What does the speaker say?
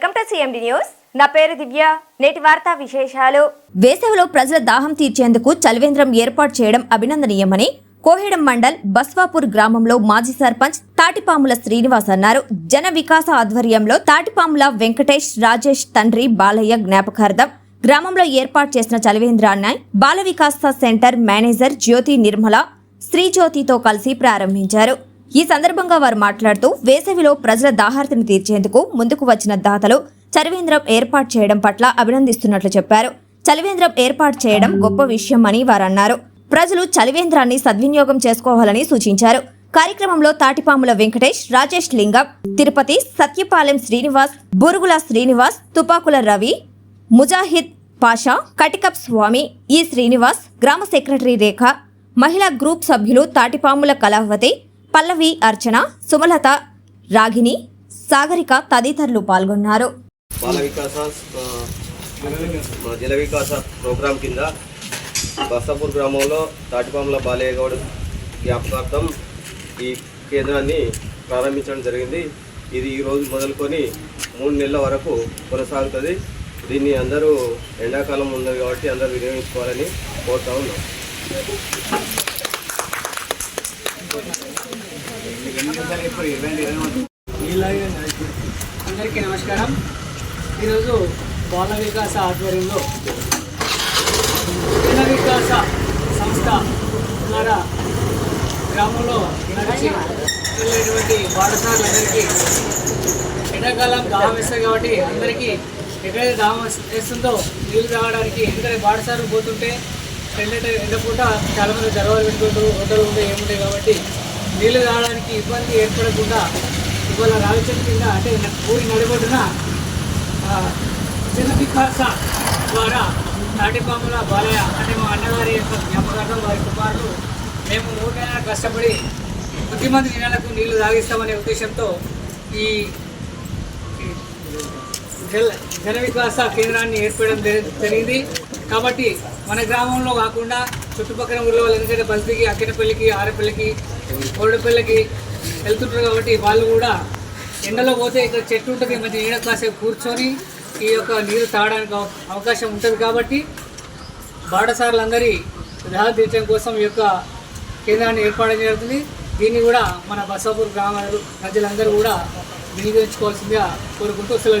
To CMD news. నా పేరు దివ్య. నేటి వార్తా విశేషాలు. వేసవిలో ప్రజల దాహం తీర్చేందుకు చలివేంద్రం ఏర్పాటు చేయడం అభినందనీయమని కోహెడం మండల్ బస్వాపూర్ గ్రామంలో మాజీ సర్పంచ్ తాటిపాముల శ్రీనివాస్ అన్నారు. జన వికాస ఆధ్వర్యంలో తాటిపాముల వెంకటేష్ రాజేష్ తండ్రి బాలయ్య జ్ఞాపకార్థం గ్రామంలో ఏర్పాటు చేసిన చలివేంద్రాన్ని బాల వికాస సెంటర్ మేనేజర్ జ్యోతి నిర్మల శ్రీజ్యోతితో కలిసి ప్రారంభించారు. ఈ సందర్భంగా వారు మాట్లాడుతూ వేసవిలో ప్రజల దాహార్తిని తీర్చేందుకు ముందుకు వచ్చిన దాతలు చలివేంద్రం ఏర్పాటు చేయడం పట్ల అభినందిస్తున్నట్లు చెప్పారు. చలివేంద్రం ఏర్పాటు చేయడం గొప్ప విషయం అని వారు అన్నారు ప్రజలు చలివేంద్రాన్ని సద్వినియోగం చేసుకోవాలని సూచించారు. కార్యక్రమంలో తాటిపాముల వెంకటేష్ రాజేష్ లింగం తిరుపతి సత్యపాలెం శ్రీనివాస్ బురుగుల శ్రీనివాస్ తుపాకుల రవి ముజాహిద్ పాషా కటికప్ స్వామి ఈ శ్రీనివాస్ గ్రామ సెక్రటరీ రేఖ మహిళా గ్రూప్ సభ్యులు తాటిపాముల కళావతి పల్లవి అర్చన సుమలత రాగిని సాగరిక తదితరులు పాల్గొన్నారు. బాల వికాస జల వికాస ప్రోగ్రాం కింద బస్తాపూర్ గ్రామంలో తాటిపాముల బాలయ్య గౌడ్ జ్ఞాపకార్థం ఈ కేంద్రాన్ని ప్రారంభించడం జరిగింది. ఇది ఈరోజు మొదలుకొని మూడు నెలల వరకు కొనసాగుతుంది. దీన్ని అందరూ ఎండాకాలం ఉన్నది కాబట్టి అందరూ వినియోగించుకోవాలని కోరుతా ఉన్నాం. అందరికీ నమస్కారం. ఈరోజు బాల వికాస ఆధ్వర్యంలో జన వికాస సంస్థ ద్వారా గ్రామంలో నడిచి వెళ్ళేటువంటి పాఠశాలలందరికీ ఎండాకాలం దాహం వేస్తుంది కాబట్టి అందరికీ ఎక్కడైతే దాహం వేస్తుందో నీళ్ళు తాగడానికి ఎందుకంటే బాటసారు పోతుంటే ఎండ ఎండపూట చాలామంది దర్వాలు పెట్టుకుంటూ హోటల్ ఉంటే ఏముంటాయి కాబట్టి నీళ్ళు తాగడానికి ఇబ్బంది ఏర్పడకుండా ఇవాళ రావిచెట్టు కింద అంటే ఊరి నడిబొడ్డున చిన్న వికాస ద్వారా తాటిపాముల బాలయ్య అంటే మా అన్నగారి యొక్క జ్ఞాపకార్థం వారి కుమారులు మేము నూటైనా కష్టపడి కొద్దిమంది జనాలకు నీళ్ళు తాగిస్తామనే ఉద్దేశంతో ఈ జల జన వికాస కేంద్రాన్ని ఏర్పడడం జరిగింది. కాబట్టి మన గ్రామంలో కాకుండా చుట్టుపక్కల ఊళ్ళో వాళ్ళు ఎందుకంటే బస్తికి అక్కినపల్లికి ఆరపల్లికి కోడపల్లికి వెళ్తుంటారు కాబట్టి వాళ్ళు కూడా ఎండలో పోతే ఇక్కడ చెట్టు ఉంటుంది మంచి నీడ కాసేపు కూర్చొని ఈ యొక్క నీరు తాగడానికి అవ- అవకాశం ఉంటుంది కాబట్టి బాటసారులందరి దాహ తీర్చడం కోసం ఈ యొక్క కేంద్రాన్ని ఏర్పాటు జరుగుతుంది దీన్ని కూడా మన బసాపూర్ గ్రామ ప్రజలందరూ కూడా వినియోగించుకోవాల్సిందిగా కోరుకుంటూ సెలవు